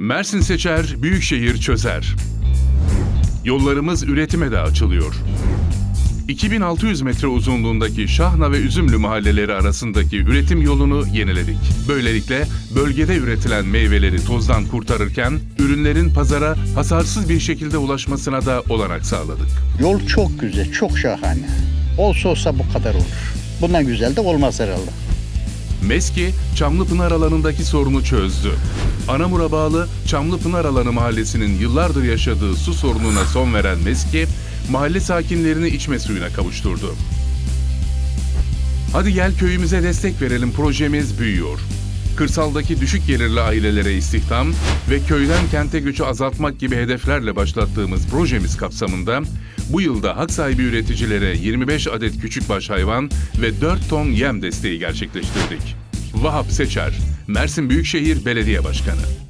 Mersin seçer, Büyükşehir çözer. Yollarımız üretime de açılıyor. 2600 metre uzunluğundaki Şahna ve Üzümlü mahalleleri arasındaki üretim yolunu yeniledik. Böylelikle bölgede üretilen meyveleri tozdan kurtarırken ürünlerin pazara hasarsız bir şekilde ulaşmasına da olanak sağladık. Yol çok güzel, çok şahane. Olsa olsa bu kadar olur. Bundan güzel de olmaz herhalde. MESKİ, Çamlıpınar alanındaki sorunu çözdü. Anamur'a bağlı Çamlıpınar alanı mahallesinin yıllardır yaşadığı su sorununa son veren MESKİ, mahalle sakinlerini içme suyuna kavuşturdu. Hadi gel köyümüze destek verelim projemiz büyüyor. Kırsaldaki düşük gelirli ailelere istihdam ve köyden kente göçü azaltmak gibi hedeflerle başlattığımız projemiz kapsamında bu yılda hak sahibi üreticilere 25 adet küçükbaş hayvan ve 4 ton yem desteği gerçekleştirdik. Vahap Seçer, Mersin Büyükşehir Belediye Başkanı.